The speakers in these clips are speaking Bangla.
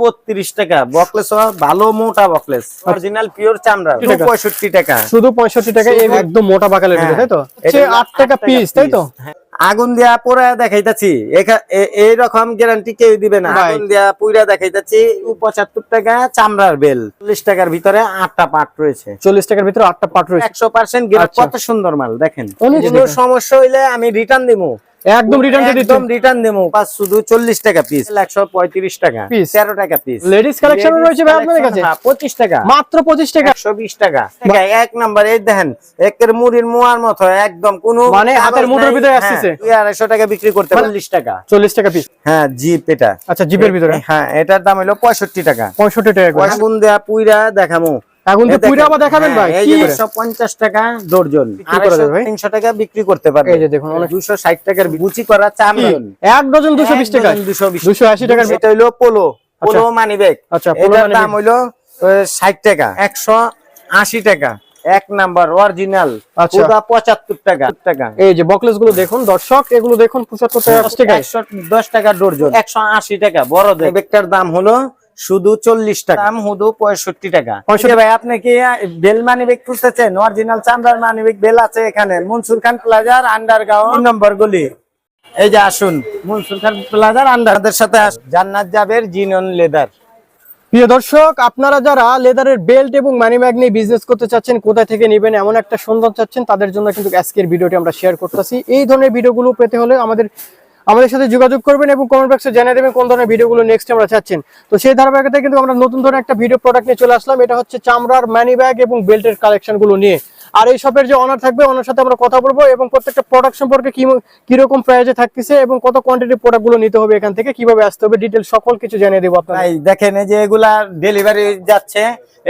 বত্রিশ টাকা। বকলেস ভালো মোটা বকলেস। অরিজিনাল পিওর চামড়া পঁয়ষট্টি টাকা। শুধু পঁয়ষট্টি টাকা এই একদম মোটা বাকালের তাই তো? হচ্ছে এটা হলো আট টাকা পিস তাই তো। আগুন দিয়া পোড়া দেখাইতাছি। এইরকম গ্যারান্টি কেউ দিবে না। আগুন দিয়া পুইরা দেখাইতাছি পঁচাত্তর টাকা চামড়ার বেল। চল্লিশ টাকার ভিতরে আটটা পাট রয়েছে। চল্লিশ টাকার ভিতরে আটটা পাট রয়েছে। একশো পার্সেন্ট আচ্ছা। কত সুন্দর মাল দেখেন। কোনো সমস্যা হইলে আমি রিটার্ন দিবো একদম রিটার্ন দিয়ে একদম রিটার্ন দেবো। পাঁচ শুধু চল্লিশ টাকা পিস একশো পঁয়ত্রিশ টাকা। Piece। তেরো টাকা পিস লেডিস কালেকশন রয়েছে ভাই আপনাদের কাছে? পঁচিশ টাকা। মাত্র পঁচিশ টাকা। একশো বিশ টাকা। এক নাম্বার এই দেখেন একের মুড়ির মোয়ার মতো একদম কোন মানে হাতের মুঠোর ভিতরে আসতেছে। দুই আড়াইশো টাকা বিক্রি করতে চল্লিশ টাকা। চল্লিশ টাকা পিস হ্যাঁ জিপ এটা। আচ্ছা জিপের ভিতরে? হ্যাঁ এটার দাম হলো পঁয়ষট্টি টাকা। পঁয়ষট্টি টাকা করে। আগুন দেয়া পুইরা দেখামো। এই দেখেন। পুইরা আবার দেখাবেন ভাই হ্যাঁ, এই কি করে? 150 টাকা ডর্জন ভাই? তিনশো টাকা বিক্রি করতে পারবে। এই যে দেখুন, অনেক- দুশো ষাট টাকার গুচি করা চামড়ন এক ডজন দুশো বিশ টাকা। দুশো বিশ। দুশো আশি টাকার এটা হইল পোলো। পোলো মানি ব্যাগ আচ্ছা, পোলো এটার money দাম। হইল ষাট টাকা। একশো আশি টাকা। এক নাম্বার অরিজিনাল আচ্ছা। ওটা পঁচাত্তর টাকা। টাকা। এই যে বকলেসগুলো দেখুন দর্শক এগুলো দেখুন পঁচাত্তর টাকা দশ টাকায়। একশো দশ টাকা ডর্জন একশো আশি টাকা বড় ব্যাগটার দাম হলো শুধু চল্লিশ টাকা। দাম শুধু পঁয়ষট্টি টাকা। 65 ভাই আপনি কি বেল মানি ব্যাগ খুঁজতেছেন? অরিজিনাল চামড়ার মানি ব্যাগ বেল আছে এখানে। মনসুর খান প্লাজার আন্ডারগ্রাউন্ড নম্বর গুলি। এই যে আসুন মনসুর খান প্লাজার আন্ডার সাথে জান্নাত জাবের জিনন লেদার প্রিয় দর্শক আপনারা যারা লেদারের বেল্ট এবং মানি ব্যাগ নিয়ে বিজনেস করতে চাচ্ছেন কোথায় থেকে নেবেন এমন একটা সন্ধান চাচ্ছেন তাদের জন্য কিন্তু আজকের ভিডিওটি আমরা শেয়ার করতেছি। এই ধরনের ভিডিওগুলো পেতে হলে আমাদের আমাদের সাথে যোগাযোগ করবেন এবং কমেন্ট বক্সে জানিয়ে দেবেন কোন ধরনের ভিডিওগুলো নেক্সট আমরা চাচ্ছেন। তো সেই ধারাবাহিকতায় কিন্তু আমরা নতুন ধরনের একটা ভিডিও প্রোডাক্ট নিয়ে চলে আসলাম। এটা হচ্ছে চামড়ার মানি ব্যাগ এবং বেল্টের কালেকশনগুলো নিয়ে। আর এই শপের যে অনার থাকবে, ওনার সাথে আমরা কথা বলব এবং প্রত্যেকটা প্রোডাক্ট সম্পর্কে কীরকম প্রাইজে থাকতেছে এবং কত কোয়ান্টিটির প্রোডাক্টগুলো নিতে হবে এখান থেকে, কীভাবে আসতে হবে ডিটেল সকল কিছু জানিয়ে দেবো আপনার দেখেন যে এগুলা ডেলিভারি যাচ্ছে,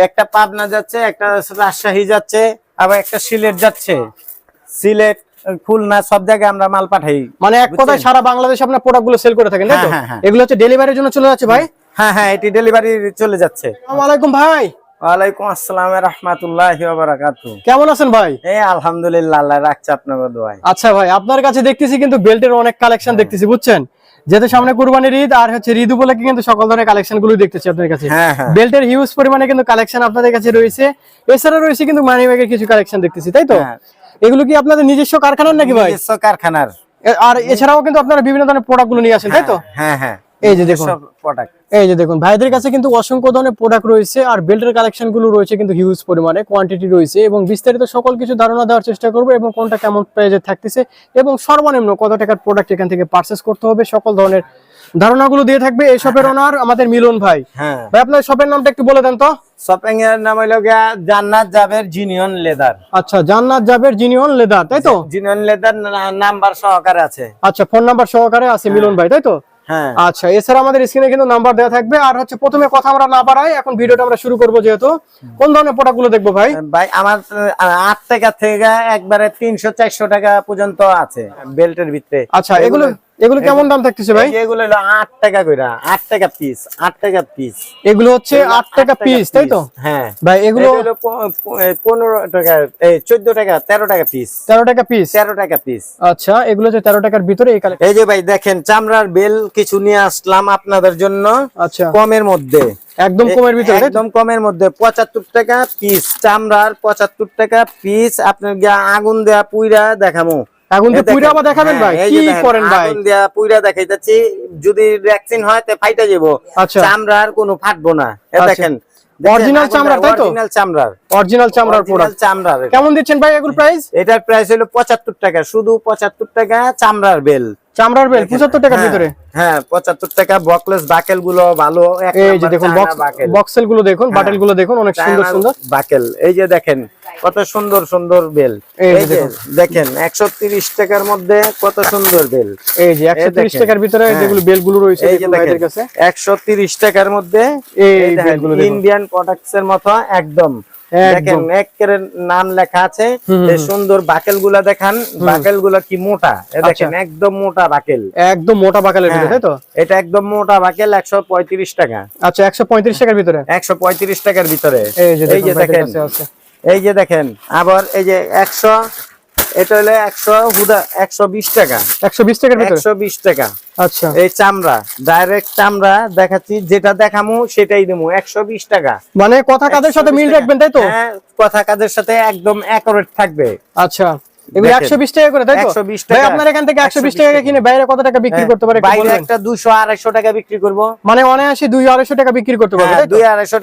একটা পাবনা যাচ্ছে, একটা রাজশাহী যাচ্ছে, আবার একটা সিলেট যাচ্ছে। সিলেট খুলনা সব জায়গায় আমরা মাল পাঠাই। মানে এক কথায় সারা বাংলাদেশে আপনার প্রোডাক্টগুলো সেল করে থাকেন হ্যাঁ, হ্যাঁ, হ্যাঁ। এগুলো হচ্ছে ডেলিভারির জন্য চলে যাচ্ছে ভাই? হ্যাঁ হ্যাঁ এটি ডেলিভারি চলে যাচ্ছে। আলাইকুম ভাই। ওয়ালাইকুম আসসালাম রহমতুল্লাহ কেমন আছেন ভাই? এই আলহামদুলিল্লাহ আল্লাহ রাখছে আপনাকে দোয়াই আচ্ছা ভাই আপনার কাছে দেখতেছি কিন্তু বেল্টের অনেক কালেকশন দেখতেছি বুঝছেন? যেহেতু সামনে কুরবানির ঈদ আর হচ্ছে ঈদ উপলক্ষে কিন্তু সকল ধরনের কালেকশনগুলো দেখতেছি আপনার কাছে। হ্যাঁ হ্যাঁ। বেল্টের হিউজ পরিমাণে কিন্তু কালেকশন আপনাদের কাছে রয়েছে। এছাড়া রয়েছে কিন্তু মানি ব্যাগের কিছু কালেকশন দেখতেছি তাই তো? হ্যাঁ। এগুলো কি আপনাদের নিজস্ব কারখানার নাকি ভাই? নিজস্ব কারখানার। আর এছাড়াও কিন্তু আপনারা বিভিন্ন ধরনের প্রোডাক্টগুলো নিয়ে আসেন তাই তো? হ্যাঁ হ্যাঁ। এই যে দেখুন। প্রোডাক্ট এই যে দেখুন ভাইদের কাছে কিন্তু অসংখ্য ধরনের প্রোডাক্ট রয়েছে আর বেল্টের কালেকশনগুলো রয়েছে কিন্তু হিউজ পরিমাণে কোয়ান্টিটি রয়েছে এবং বিস্তারিত সকল কিছু ধারণা দেওয়ার চেষ্টা করব এবং কোনটা কেমন প্রাইজে থাকতেছে এবং সর্বনিম্ন কত টাকার প্রোডাক্ট এখান থেকে পারচেস করতে হবে সকল ধরনের ধারণাগুলো দিয়ে থাকবে এই শপের ওনার আমাদের মিলন ভাই। হ্যাঁ। ভাই আপনার শপের নামটা একটু বলে দেন তো। শপিং এর নাম হইল জান্নাত জাবের জিনিয়ন লেদার আচ্ছা জান্নাত জাবের জিনিয়ন লেদার তাই তো? জিনিয়ন লেদার নাম্বার সহকারে আছে। আচ্ছা ফোন নাম্বার সহকারে আছে মিলন ভাই তাই তো? হ্যাঁ আচ্ছা এছাড়া আমাদের স্ক্রিনে কিন্তু নাম্বার দেওয়া থাকবে। আর হচ্ছে প্রথমে কথা আমরা না পারাই এখন ভিডিওটা আমরা শুরু করব যেহেতু। কোন ধরনের প্রোডাক্টগুলো দেখব ভাই? ভাই আমার আট টাকা থেকে একবারে তিনশো চারশো টাকা পর্যন্ত আছে বেল্টের ভিতরে। আচ্ছা এগুলো এগুলো কেমন দাম থাকতেছে ভাই? এগুলো হলো আট টাকা কইরা আট টাকা পিস আট টাকা পিস এগুলো হচ্ছে আট টাকা পিস তাই তো? হ্যাঁ। ভাই এগুলো হলো প- প- এ, পনেরো টাকা এই চোদ্দ টাকা তেরো টাকা পিস তেরো টাকা পিস তেরো টাকা পিস আচ্ছা এগুলো হচ্ছে তেরো টাকার ভিতরে এই কালেকশন এই যে ভাই দেখেন চামড়ার বেল কিছু নিয়ে আসলাম আপনাদের জন্য। আচ্ছা। কমের মধ্যে। একদম কমের ভিতরে একদম কমের মধ্যে। পঁচাত্তর টাকা পিস চামড়ার পঁচাত্তর টাকা পিস আপনার আগুন দেয়া পুইরা দেখামো। আগুন দিয়ে পুইরা আবার দেখাবেন ভাই। হ্যাঁ, কি করেন ভাই? আগুন দেয়া পুইরা দেখাইতেছি। যদি ভ্যাকসিন হয় তে ফাইটা যাব আচ্ছা। চামড়ার কোনো ফাটবো না। এ আচ্ছা। দেখেন Original চামড়ার, তাই তো? অরিজিনাল চামড়ার। অরিজিনাল চামড়ার প্রোডাক্ট চামড়ার। কেমন দিচ্ছেন ভাই এগুলো প্রাইস এটার প্রাইস হলো পঁচাত্তর টাকা। শুধু পঁচাত্তর টাকা চামড়ার বেল চামড়ার বেল পঁচাত্তর টাকার হ্যাঁ, ভিতরে? হ্যাঁ পঁচাত্তর টাকা। বকলেস বাকেলগুলো ভালো এই যে দেখুন। বক্সেলগুলো দেখুন বাটেলগুলো দেখুন অনেক সুন্দর সুন্দর। বাকেল এই যে দেখেন কত সুন্দর সুন্দর বেল। এই যে দেখুন। দেখেন একশো তিরিশ টাকার মধ্যে কত সুন্দর বেল। এই যে একশো তিরিশ দেখেন। টাকার ভিতরে হ্যাঁ। যেগুলো বেলগুলো রয়েছে এই যে দেখেন টাকার মধ্যে এই বেলগুলো ইন্ডিয়ান প্রোডাক্টস এর মতো একদম। দেখেন একের নাম লেখা আছে। সুন্দর বাকেলগুলা দেখান বাকেলগুলা কি মোটা? দেখেন আচ্ছা। একদম মোটা বাকেল। একদম মোটা বাকালের ভিতরে হ্যাঁ, তাই তো? এটা একদম মোটা বাকেল একশো পঁয়ত্রিশ টাকা। আচ্ছা একশো পঁয়ত্রিশ টাকার ভিতরে? একশো পঁয়ত্রিশ টাকার ভিতরে। এই যে দেখুন এই যে দেখেন আবার এই যে একশো এটা হলো একশো হুদা একশো বিশ টাকা। একশো বিশ টাকা একশো বিশ টাকা। আচ্ছা। এই চামড়া ডাইরেক্ট চামড়া দেখাচ্ছি যেটা দেখামু সেটাই দেবো একশো বিশ টাকা। মানে কথা কাদের সাথে মিল 120 রাখবেন তাই তো? হ্যাঁ, কথা কাজের সাথে একদম অ্যাকোরেট থাকবে। আচ্ছা। এগুলো টাকা করে তাই তো? 120 ভাই টাকা। আপনার এখান থেকে একশো বিশ 120 টাকা। কিনে বাইরে কত টাকা বিক্রি হ্যাঁ, করতে পারে বাইরে একটা টাকা বিক্রি করব। মানে অনায়াসে দুই আড়াইশো টাকা বিক্রি করতে পারবে হ্যাঁ,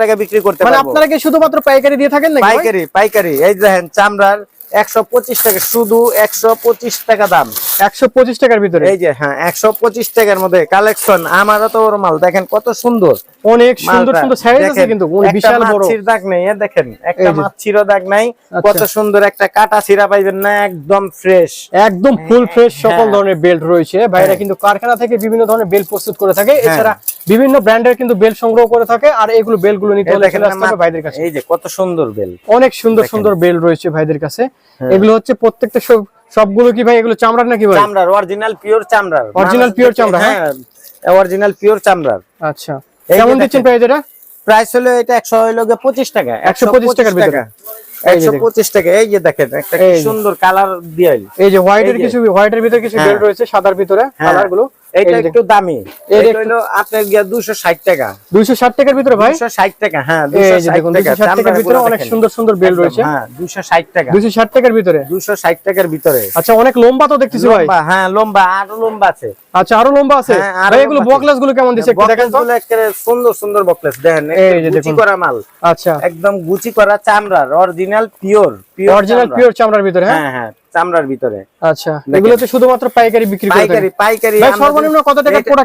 টাকা বিক্রি করতে মানে আপনারা কি শুধুমাত্র পাইকারি দিয়ে থাকেন নাকি পাইকারি পাইকারি। এই দেখেন চামড়ার একশো পঁচিশ টাকা শুধু একশো পঁচিশ টাকা দাম। একশো পঁচিশ টাকার ভিতরে? এই যে হ্যাঁ একশো পঁচিশ টাকার মধ্যে কালেকশন মাল দেখেন কত সুন্দর। অনেক সুন্দর সুন্দর সাইজ আছে কিন্তু বিশাল বড়। মাছির দাগ নেই দেখেন একটা দাগ নাই আচ্ছা। কত সুন্দর একটা কাটা পাইবেন না একদম ফ্রেশ একদম ফুল ফ্রেশ সকল হ্যাঁ। ধরনের বেল্ট রয়েছে। ভাইরা হ্যাঁ। কিন্তু কারখানা থেকে বিভিন্ন ধরনের বেল্ট প্রস্তুত করে থাকে। এছাড়া বিভিন্ন ব্র্যান্ডের কিন্তু বেল্ট সংগ্রহ করে থাকে আর এগুলো বেল্টগুলো নিতে হলে ভাইদের কাছে। এই যে কত সুন্দর বেল। অনেক সুন্দর হ্যাঁ। সুন্দর বেল রয়েছে ভাইদের কাছে। এগুলো হচ্ছে প্রত্যেকটা সব সবগুলো কি ভাই এগুলো চামড়ার নাকি ভাই? চামড়ার অরিজিনাল পিওর চামড়ার। Pure দেখে- চামড়া, হ্যাঁ? হ্যাঁ অরিজিনাল পিওর চামড়ার। আচ্ছা। কেমন। দিচ্ছেন প্রাইস এটা? প্রাইস হলো এটা একশো হইল গিয়ে পঁচিশ টাকা 125 টাকার ভিতরে। এই যে একশো দেখেন। পঁচিশ টাকা এই যে দেখেন একটা কি সুন্দর কালার দিয়ে এই যে হোয়াইটের এই যে। কিছু হোয়াইটের ভিতরে কিছু বেল রয়েছে সাদার ভিতরে কালারগুলো এটা একটু দামি। এটা একটু- আপনার গিয়া দুশো ষাট টাকা। দুইশো ষাট টাকার ভিতরে ভাই? দুশো ষাট টাকা হ্যাঁ টাকা। টাকার ভিতরে অনেক সুন্দর সুন্দর রয়েছে। হ্যাঁ টাকা। টাকার ভিতরে? টাকার ভিতরে। আচ্ছা অনেক লম্বা তো দেখতেছি ভাই। লম্বা হ্যাঁ লম্বা আরও লম্বা আছে। আচ্ছা আরও লম্বা আছে? হ্যাঁ, আরও এগুলো বকলেসগুলো কেমন দিচ্ছে একটু দেখেন তো। একেবারে সুন্দর সুন্দর বকলেস। দেখেন এই যে গুচি দেখুন। করা মাল। আচ্ছা। একদম গুচি করা চামড়ার original pure pure original pure চামড়ার ভিতরে হ্যাঁ হ্যাঁ চামড়ার ভিতরে। আচ্ছা এগুলো তো শুধুমাত্র পাইকারি বিক্রি করে পাইকারি পাইকারি আমরা সর্বনিম্ন কত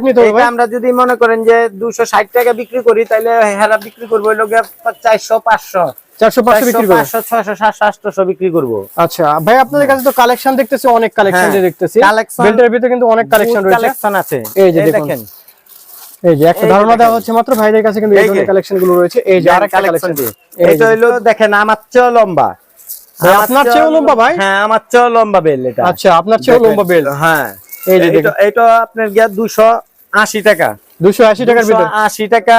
নিতে হবে ভাই? আমরা যদি মনে করেন যে দুশো ষাট টাকা বিক্রি করি তাহলে হেরা বিক্রি করব গিয়ে চারশো পাঁচশো। চারশো পাঁচশো বিক্রি করে ছয়শো সাতশো আটশো বিক্রি করব। আচ্ছা ভাই আপনাদের কাছে তো কালেকশন দেখতেছি অনেক কালেকশন হ্যাঁ, দেখতেছি। বেল্টের ভিতরে কিন্তু অনেক কালেকশন রয়েছে। কালেকশন আছে। এই যে দেখুন। এই যে একটা ধারণা দেওয়া হচ্ছে মাত্র ভাইদের কাছে কিন্তু এই ধরনের কালেকশনগুলো রয়েছে। এই যে আরেকটা কালেকশন এটা হইল দেখেন আমার চেয়ে লম্বা। আপনার চেয়েও লম্বা ভাই? হ্যাঁ আমার চেয়েও লম্বা বেল এটা। আচ্ছা আপনার চেয়েও লম্বা বেল্ট হ্যাঁ এই যে এটা- এটা আপনার গিয়া দুশো আশি টাকা। দুশো আশি টাকার ভিতরে আশি টাকা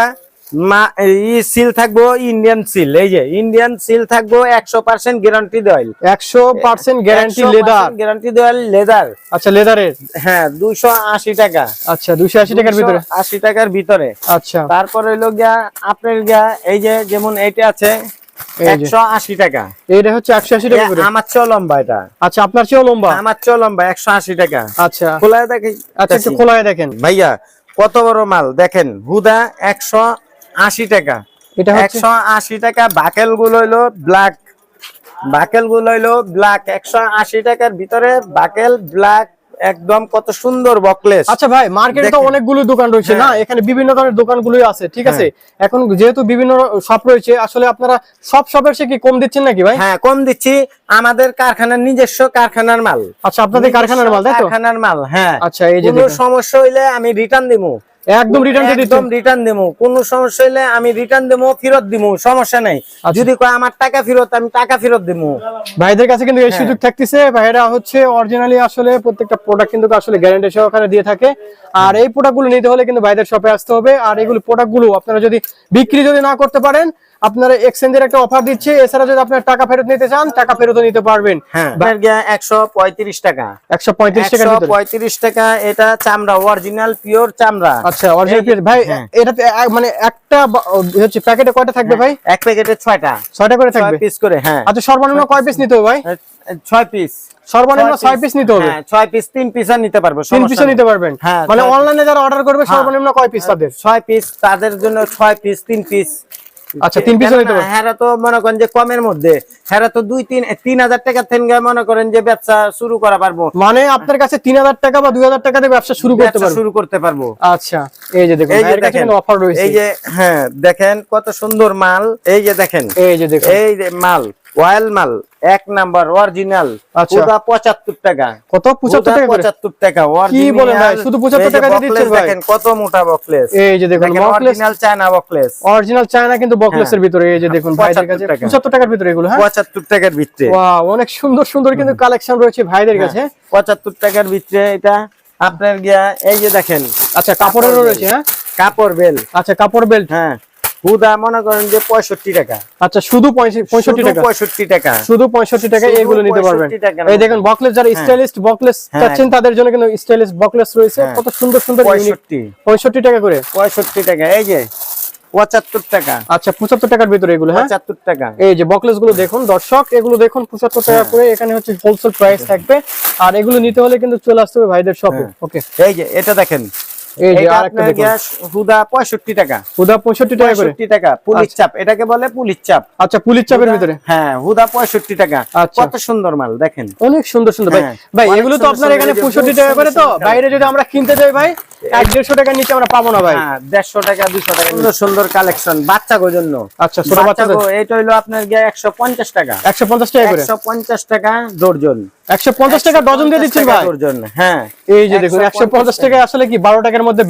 মা ই সিল থাকব ইন্ডিয়ান সিল এই যে ইন্ডিয়ান সিল থাকব একশো পার্সেন্ট গ্যারান্টি দেওয়াল। একশো পার্সেন্ট গ্যারান্টি লেদার গ্যারান্টি দেওয়াল লেদার আচ্ছা লেদারের হ্যাঁ দুশো আশি টাকা। আচ্ছা দুশো আশি টাকার ভিতরে? আশি টাকার ভিতরে। আচ্ছা। তারপরে হইল গিয়া আপনার গিয়া এই যে যেমন এইটা আছে টাকা। হচ্ছে টাকা করে। আমার লম্বা এটা। আচ্ছা আপনার চেয়েও লম্বা? আমার চেয়েও লম্বা একশো আশি টাকা। আচ্ছা। আচ্ছা একটু খোলায় দেখেন। ভাইয়া কত বড় মাল? দেখেন হুদা একশো আশি টাকা। এটা হচ্ছে একশো আশি টাকা বাকেলগুলো ব্ল্যাক বাকেলগুলো ব্ল্যাক টাকার ভিতরে বাকেল ব্ল্যাক একদম কত সুন্দর বকলেস। আচ্ছা ভাই মার্কেটে তো। অনেকগুলো দোকান রয়েছে না? হ্যাঁ। এখানে বিভিন্ন ধরনের দোকানগুলোই আছে ঠিক আছে? এখন যেহেতু বিভিন্ন শপ রয়েছে আসলে আপনারা সব শপের সে কি কম দিচ্ছেন নাকি ভাই? হ্যাঁ কম দিচ্ছি। আমাদের কারখানার নিজস্ব কারখানার মাল। আচ্ছা আপনাদের কারখানার মাল তাই তো? কারখানার মাল হ্যাঁ। আচ্ছা এই যে কোনো সমস্যা হইলে আমি রিটার্ন দিমু। একদম রিটার্ন একদম রিটার্ন দেবো কোনো সমস্যা হলে আমি রিটার্ন দেবো ফেরত দিবো সমস্যা নাই। আচ্ছা। যদি কয় আমার টাকা ফেরত আমি টাকা ফেরত দেবো ভাইদের কাছে কিন্তু এই হ্যাঁ। সুযোগ থাকতেছে। ভাইরা হচ্ছে অরিজিনালি আসলে প্রত্যেকটা প্রোডাক্ট কিন্তু আসলে গ্যারান্টি সহকারে দিয়ে থাকে। আর এই প্রোডাক্টগুলো নিতে হলে কিন্তু ভাইদের শপে আসতে হবে। আর এগুলো প্রোডাক্টগুলো আপনারা যদি বিক্রি যদি না করতে পারেন আপনারা এক্সচেঞ্জের একটা অফার দিচ্ছে। এছাড়া যদি আপনার টাকা ফেরত নিতে চান টাকা ফেরত নিতে পারবেন। হ্যাঁ। একশো পঁয়ত্রিশ টাকা। একশো পঁয়ত্রিশ ভিতরে। পঁয়ত্রিশ টাকা এটা চামড়া অরিজিনাল পিওর চামড়া। আচ্ছা অরিজিনাল পিস ভাই হ্যাঁ। এটাতে মানে একটা হচ্ছে প্যাকেটে কয়টা থাকবে ভাই? এক প্যাকেটে ছয়টা। ছয়টা করে থাকবে? পিস করে হ্যাঁ। আচ্ছা সর্বনিম্ন কয় পিস নিতে হবে ভাই? ছয় পিস সর্বনিম্ন ছয় পিস নিতে হবে? হ্যাঁ ছয় পিস তিন পিস নিতে পারব তিন নেই। নিতে পারবেন? হ্যাঁ, মানে অনলাইনে যারা অর্ডার করবে সর্বনিম্ন কয় পিস তাদের? ছয় পিস তাদের জন্য ছয় পিস তিন পিস আচ্ছা, তিন piece নিতে পারবেন হ্যাঁ তো মনে করেন যে কমের মধ্যে হ্যাঁ তো দুই তিন তিন হাজার টাকা থেকে মনে করেন যে ব্যবসা শুরু করা পারব। মানে আপনার কাছে তিন হাজার টাকা বা দুই হাজার টাকা দিয়ে ব্যবসা শুরু করতে পারব? শুরু করতে পারব। আচ্ছা এই যে দেখুন এই যে কাছে দেখেন অফার রয়েছে। এই যে হ্যাঁ দেখেন কত সুন্দর মাল এই যে দেখেন এই যে দেখুন। এই যে মাল অয়েল মাল এক নাম্বার অরিজিনাল আচ্ছা। পুরা পঁচাত্তর টাকা। কত? পঁচাত্তর টাকা করে? পঁচাত্তর টাকা কি বলেন ভাই? শুধু 75 টাকা দিয়ে দিচ্ছেন ভাই? দেখেন কত মোটা বকলেস এই যে দেখুন original China buckles original China কিন্তু বকলেসের ভিতরে এই যে দেখুন ভাইদের কাছে টাকা। টাকা। 75 টাকার ভিতরে এগুলো হ্যাঁ? পঁচাত্তর টাকার ভিতরে। ওয়াও অনেক সুন্দর সুন্দর কিন্তু কালেকশন রয়েছে ভাইদের কাছে। পঁচাত্তর টাকার ভিতরে এটা আপনার গিয়া এই যে দেখেন। আচ্ছা কাপড়েরও রয়েছে হ্যাঁ? কাপড় বেল আচ্ছা কাপড় বেল্ট হ্যাঁ। হুদা মনে করেন যে পঁয়ষট্টি টাকা। আচ্ছা শুধু পঁয়ষ- পঁয়ষট্টি টাকা? পঁয়ষট্টি টাকা। শুধু পঁয়ষট্টি টাকা এগুলো নিতে পারবেন। এই দেখেন বকলেস যারা স্টাইলিশ বকলেস হ্যাঁ। চাচ্ছেন তাদের জন্য কিন্তু স্টাইলিশ বকলেস রয়েছে। হ্যাঁ। কত সুন্দর সুন্দর পঁয়ষট্টি। পঁয়ষট্টি টাকা করে? পঁয়ষট্টি টাকা এই যে পঁচাত্তর টাকা। আচ্ছা পঁচাত্তর টাকার ভিতরে এগুলো হ্যাঁ? পঁচাত্তর টাকা। এই যে বকলেসগুলো দেখুন দর্শক এগুলো দেখুন পঁচাত্তর টাকা হ্যাঁ। করে এখানে হচ্ছে হোলসেল প্রাইস থাকবে। আর এগুলো নিতে হলে কিন্তু চলে আসতে হবে ভাইদের শপে হ্যাঁ। ওকে এই যে এটা দেখেন এই যে আরেকটা আপনার গ্যাস হুদা পঁয়ষট্টি টাকা। হুদা পঁয়ষট্টি টাকা করে? টাকা পুলিশ চাপ এটাকে বলে পুলিশ চাপ। আচ্ছা পুলিশ চাপের ভিতরে? হ্যাঁ হুদা পঁয়ষট্টি টাকা। আচ্ছা। কত সুন্দর মাল দেখেন। অনেক সুন্দর সুন্দর ভাই। হ্যাঁ, ভাই এগুলো তো আপনার এখানে এই যে পঁয়ষট্টি বহুত টাকা করে তো? সুন্দর বাইরে যদি আমরা কিনতে যাই ভাই দেড়শো টাকার নিচে আমরা পাবো না ভাই। হ্যাঁ দেড়শো টাকা দুশো টাকা সুন্দর কালেকশন জন্য। আচ্ছা ছোট বাচ্চা এটা হইল আপনার গিয়ে একশো পঞ্চাশ টাকা। একশো পঞ্চাশ টাকা একশো পঞ্চাশ টাকা ডর্জন। একশো পঞ্চাশ টাকা ডজন দিয়ে দিচ্ছেন ভাই? ডর্জন হ্যাঁ। এই যে দেখুন একশো পঞ্চাশ টাকা আসলে কি বারো টাকার মধ্যে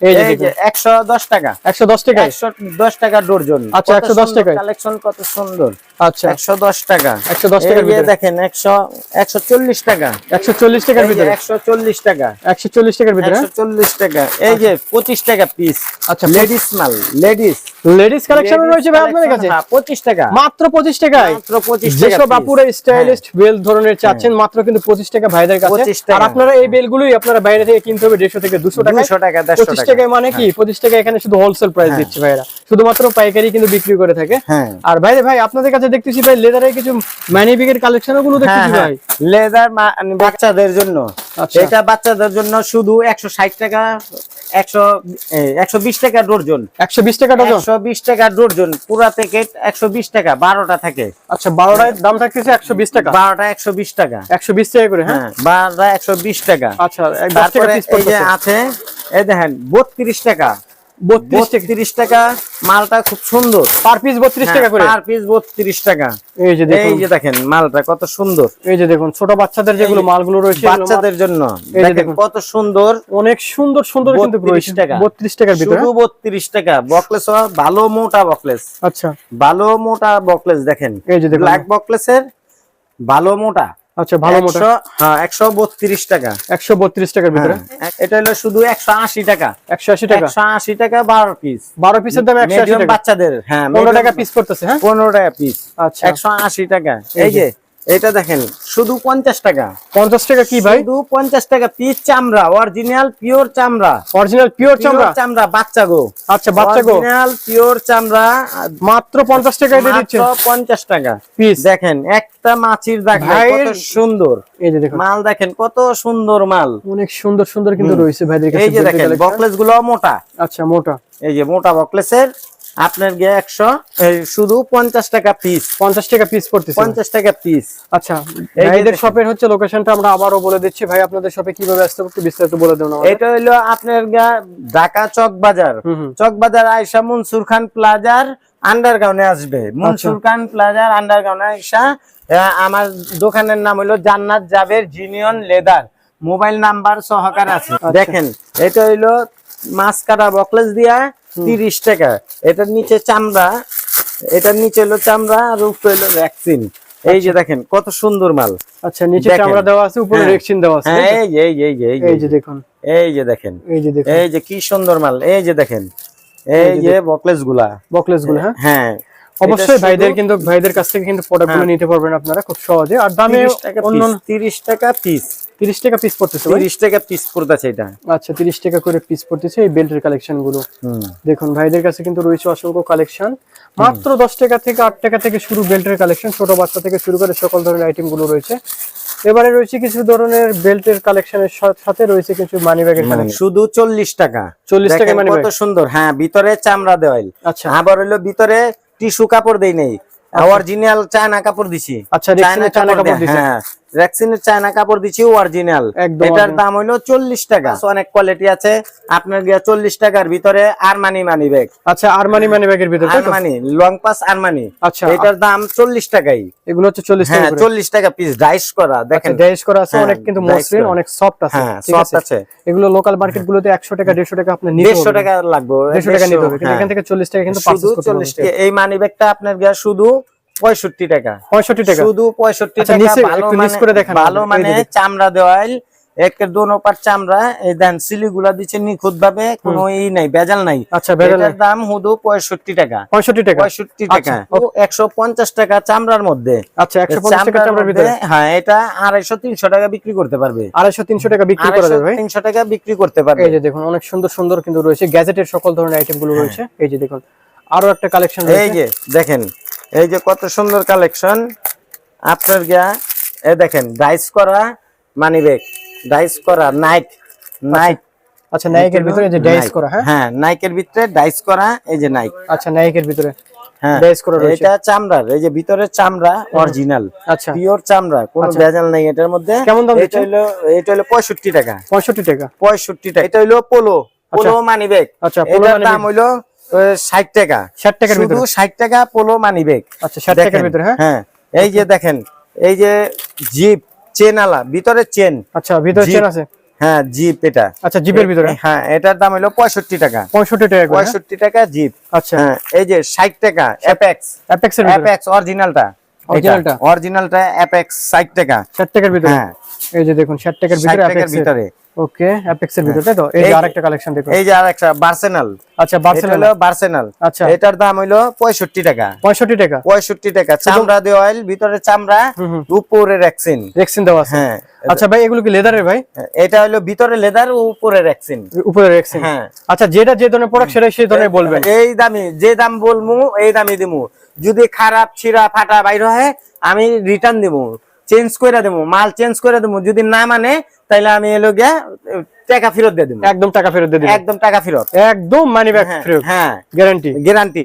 বে- এই যে বেল দেখেন, এই যে এই যে দেখুন একশো দশ টাকা। একশো দশ টাকায়? একশো দশ টাকা ডর্জন আচ্ছা, 110 টাকায়। কালেকশন কত সুন্দর। আচ্ছা। একশো দশ টাকা। 110 টাকার এই দেখেন একশো একশো চল্লিশ টাকা। একশো চল্লিশ টাকার ভিতরে? একশো চল্লিশ টাকা। একশো চল্লিশ টাকার ভিতরে? একশো চল্লিশ টাকা। এই যে পঁচিশ টাকা পিস আচ্ছা লেডিস মাল লেডিস লেডিস কালেকশন রয়েছে ভাই আপনাদের কাছে? পঁচিশ টাকা। মাত্র পঁচিশ টাকায়? মাত্র পঁচিশ টাকা যেসব piece। স্টাইলিস্ট বেল ধরনের চাচ্ছেন মাত্র কিন্তু পঁচিশ টাকা ভাইদের কাছে। আর আপনারা এই বেলগুলোই আপনারা বাইরে থেকে কিনতে হবে দেড়শো থেকে দুশো টাকা 200 টাকা, 150 টাকা। টাকায় মানে কি? পঁচিশ টাকা এখানে শুধু হোলসেল প্রাইস দিচ্ছে ভাইরা। শুধুমাত্র পাইকারি কিন্তু বিক্রি করে থাকে। হ্যাঁ। আর ভাই ভাই আপনাদের কাছে দেখতেছি ভাই লেদারের কিছু ম্যানিবিগের কালেকশনগুলো দেখতেছি ভাই। লেদার বাচ্চাদের জন্য। আচ্ছা। এটা বাচ্চাদের জন্য শুধু একশো ষাট টাকা একশো একশো বিশ টাকা ডর্জন। একশো বিশ টাকা ডজন? একশো বিশ টাকা ডর্জন। পুরা প্যাকেট একশো বিশ টাকা বারোটা থাকে। আচ্ছা বারোটায় দাম থাকতেছে একশো বিশ টাকা? বারোটা একশো বিশ টাকা। একশো বিশ টাকা করে হ্যাঁ? হ্যাঁ বারোটা একশো বিশ টাকা। আচ্ছা এক দশ টাকা পিস এই যে আছে এই দেখেন বত্রিশ টাকা। বত্রিশ টাকা। মালটা খুব সুন্দর। পার পিস বত্রিশ টাকা করে? পার পিস বত্রিশ টাকা। এই যে এই যে দেখেন মালটা কত সুন্দর। এই যে দেখুন ছোট বাচ্চাদের যেগুলো মালগুলো রয়েছে বাচ্চাদের জন্য। কত সুন্দর। অনেক সুন্দর সুন্দর কিন্তু 32 টাকা। বত্রিশ টাকার ভিতরে? শুধু বত্রিশ টাকা। বকলেস ভালো মোটা বকলেস। আচ্ছা। ভালো মোটা বকলেস দেখেন। এই যে দেখুন। ব্ল্যাক বকলেসের ভালো মোটা। আচ্ছা ভালো মোটা। হ্যাঁ একশো বত্রিশ টাকা। একশো বত্রিশ টাকার ভিতরে? হ্যাঁ, এটা হলো শুধু একশো আশি টাকা। একশো আশি টাকা? একশো আশি টাকা বারো পিস বারো পিসের দাম একশো আশি মিডিয়াম টাকা? বাচ্চাদের হ্যাঁ পনেরো medium টাকা পিস করতেছে হ্যাঁ? পনেরো টাকা পিস আচ্ছা। একশো আশি টাকা। এই এই যে এটা দেখেন শুধু পঞ্চাশ টাকা। পঞ্চাশ টাকা কি ভাই? শুধু পঞ্চাশ টাকা পিস চামড়া অরিজিনাল পিওর চামড়া। অরিজিনাল পিওর চামড়া? চামড়া বাচ্চা গো। আচ্ছা বাচ্চা গো। অরিজিনাল পিওর চামড়া মাত্র পঞ্চাশ টাকা দিয়ে দিচ্ছে পঞ্চাশ টাকা। পিস দেখেন একটা মাছির দাগ কত সুন্দর। এই যে দেখুন। মাল দেখেন কত সুন্দর মাল। অনেক সুন্দর সুন্দর কিন্তু রয়েছে ভাইদের কাছে এই যে দেখেন বকলেসগুলো মোটা। আচ্ছা মোটা। এই যে মোটা বকলেসের আপনার গিয়ে একশো শুধু পঞ্চাশ টাকা পিস পঞ্চাশ টাকা পিস পড়তেছে পঞ্চাশ টাকা পিস আচ্ছা এই যে ভাইদের দেখেন। শপের হচ্ছে লোকেশনটা আমরা আবারও বলে দিচ্ছি ভাই আপনাদের শপে কীভাবে আসতে একটু বিস্তারিত বলে আমাদের। এটা হইল আপনার গিয়া ঢাকা চক বাজার। চক বাজার আয়সা মনসুর খান প্লাজার আন্ডারগ্রাউন্ডে আসবে আচ্ছা। মনসুর খান প্লাজার আন্ডারগ্রাউন্ডে আয়সা আমার দোকানের নাম হলো জান্নাত জাবের জিনিয়ন লেদার মোবাইল নাম্বার সহকার আছে আচ্ছা। দেখেন এটা হইল মাছ কাটা বকলেস দিয়া তিরিশ টাকা। এটার নিচে চামড়া এটার নিচে হলো চামড়া আর উপরে হলো ভ্যাকসিন এই যে দেখেন কত সুন্দর মাল। আচ্ছা নিচে চামড়া দেওয়া আছে উপরে। রেক্সিন দেওয়া আছে হ্যাঁ এই যে এই যে এই যে এই যে। দেখুন। এই যে দেখেন। এই যে দেখুন। এই যে কি সুন্দর মাল। এই যে দেখেন। এই যে বকলেসগুলা বকলেসগুলো হ্যাঁ? হ্যাঁ। অবশ্যই ভাইদের কিন্তু ভাইদের কাছ থেকে কিন্তু প্রোডাক্টগুলো হ্যাঁ। নিতে পারবেন আপনারা খুব সহজে। আর দামে 30 টাকা অন্য পিস 30 টাকা পিস তিরিশ টাকা পিস পড়তেছে 30 টাকা পিস পড়তেছে এটা। আচ্ছা তিরিশ টাকা করে পিস পড়তেছে এই বেল্টের কালেকশনগুলো। দেখুন ভাইদের কাছে কিন্তু রয়েছে অসংখ্য কালেকশন মাত্র দশ টাকা থেকে আট টাকা থেকে শুরু বেল্টের কালেকশন ছোট বাচ্চা থেকে শুরু করে সকল ধরনের আইটেমগুলো রয়েছে। এবারে রয়েছে কিছু ধরনের বেল্টের কালেকশনের সাথে রয়েছে কিছু মানি ব্যাগের কালেকশন শুধু 40 টাকা। 40 টাকা money কত সুন্দর। হ্যাঁ ভিতরে চামড়া দেওয়াল। আচ্ছা। আবার হলো ভিতরে টিস্যু কাপড় দেই নেই। অরিজিনাল চায়না কাপড় দিছি। আচ্ছা, চায়না কাপড় দিছে। হ্যাঁ। রেক্সিনের চায়না কাপড় দিছি অরিজিনাল এটার দাম হইল 40 টাকা। অনেক কোয়ালিটি আছে। আপনার গিয়া 40 টাকার ভিতরে আরমানি মানি ব্যাগ আচ্ছা আরমানি মানি ব্যাগের ভিতরে আরমানি লং পাস আরমানি আচ্ছা। এটার দাম 40 টাকাই। এগুলো হচ্ছে চল্লিশ টাকা হ্যাঁ চল্লিশ টাকা পিস ডাইস করা দেখেন। আচ্ছা, ড্যাশ করা আছে হ্যাঁ, অনেক কিন্তু মসৃণ অনেক সফট আছে হ্যাঁ, ঠিক soft আছে। এগুলো লোকাল মার্কেট গুলোতে একশো টাকা দেড়শো টাকা আপনার দেড়শো টাকা লাগবে। দেড়শো টাকা নিতে হবে হ্যাঁ। এখান থেকে চল্লিশ টাকা কিন্তু চল্লিশ টাকা। এই মানি ব্যাগটা আপনার গিয়া শুধু পঁয়ষট্টি টাকা। পঁয়ষট্টি টাকা। শুধু পঁয়ষট্টি আচ্ছা, টাকা ভালো মানে করে দেখান। ভালো মানে চামড়া দেওয়াল একের দোনো পাট চামড়া এই দেন সিলিগুলা দিচ্ছে নিখুঁত ভাবে কোনো ই নাই বেজাল নাই। আচ্ছা এটার দাম হুদু পঁয়ষট্টি টাকা। পঁয়ষট্টি টাকা। পঁয়ষট্টি টাকা। একশো পঞ্চাশ টাকা চামড়ার মধ্যে। আচ্ছা একশো পঞ্চাশ টাকা চামড়ার ভিতরে। হ্যাঁ এটা আড়াইশো তিনশো টাকা বিক্রি করতে পারবে। আড়াইশো তিনশো টাকা বিক্রি করা যাবে ভাই। তিনশো টাকা বিক্রি করতে পারবে। এই যে দেখুন অনেক সুন্দর সুন্দর কিন্তু রয়েছে। গ্যাজেটের সকল ধরনের আইটেমগুলো রয়েছে। এই যে দেখুন আরও একটা কালেকশন হ্যাঁ। এই যে দেখেন এই যে কত সুন্দর কালেকশন। আপনার গিয়া এ দেখেন ডাইস করা মানি ব্যাগ ডাইস করা নাইট নাইট। আচ্ছা নাইকের ভিতরে যে ডাইস করা হ্যাঁ? হ্যাঁ নাইকের ভিতরে ডাইস করা এই যে নাইক। আচ্ছা নাইকের ভিতরে হ্যাঁ ডাইস করা রয়েছে। এটা চামড়ার এই যে ভিতরে চামড়া অরিজিনাল আচ্ছা। পিওর চামড়া কোনো ভেজাল নাই এটার মধ্যে। কেমন দাম এটা? হলো এটা হলো পঁয়ষট্টি টাকা। পঁয়ষট্টি টাকা। পঁয়ষট্টি টাকা। এটা হলো পোলো পোলো মানি ব্যাগ। আচ্ছা, পোলো money দাম হইল ষাট টাকা। ষাট টাকার ভিতরে? ষাট টাকা পোলো মানি ব্যাগ আচ্ছা ষাট টাকার ভিতরে হ্যাঁ? হ্যাঁ এই যে দেখেন এই যে জিপ চেন আলা ভিতরে চেন। আচ্ছা ভিতরে। চেন আছে? হ্যাঁ জিপ এটা। আচ্ছা জিপের ভিতরে? হ্যাঁ এটার দাম হলো পঁয়ষট্টি টাকা। পঁয়ষট্টি টাকা হ্যাঁ? পঁয়ষট্টি টাকা জিপ। আচ্ছা। হ্যাঁ এই যে ষাট টাকা অ্যাপেক্স অ্যাপেক্সের ভিতরে? অ্যাপেক্স অরিজিনালটা Originalটা? অরিজিনালটা অ্যাপেক্স ষাট টাকা। ষাট টাকার ভিতরে? হ্যাঁ। এই যে দেখুন ষাট টাকার ভিতরে ভিতরে। ওকে অ্যাপেক্সের ভিতরে তাই তো? এই যে আরেকটা কালেকশন দেখুন। এই যে আরেকটা বার্সেনাল আচ্ছা বার্সেলোনা হলো বার্সেনাল আচ্ছা। এটার দাম হইল পঁয়ষট্টি টাকা। পঁয়ষট্টি টাকা? পঁয়ষট্টি টাকা। চামড়া দিয়ে অয়েল ভিতরে চামড়া উপরে রেক্সিন রেক্সিন দেওয়া আছে? হ্যাঁ। আচ্ছা ভাই এগুলো কি লেদারের ভাই? এটা হলো ভিতরে লেদার উপরে রেক্সিন উপরে রেক্সিন হ্যাঁ। আচ্ছা যেটা যে ধরনের প্রোডাক্ট সেটা সেই ধরনের বলবেন। এই দামি যে দাম বলমু এই দামি দিমু। যদি খারাপ ছিঁড়া ফাটা বাইর হয় আমি রিটার্ন দিমু। চেঞ্জ করে দেবো মাল চেঞ্জ করে দেবো যদি না মানে তাহলে আমি এলো গিয়া টাকা ফেরত দিয়ে দেবো। একদম টাকা ফেরত দিয়ে দেবো। একদম টাকা ফেরত। একদম মানি ব্যাক হ্যাঁ, ফেরত হ্যাঁ। Guarantee guarantee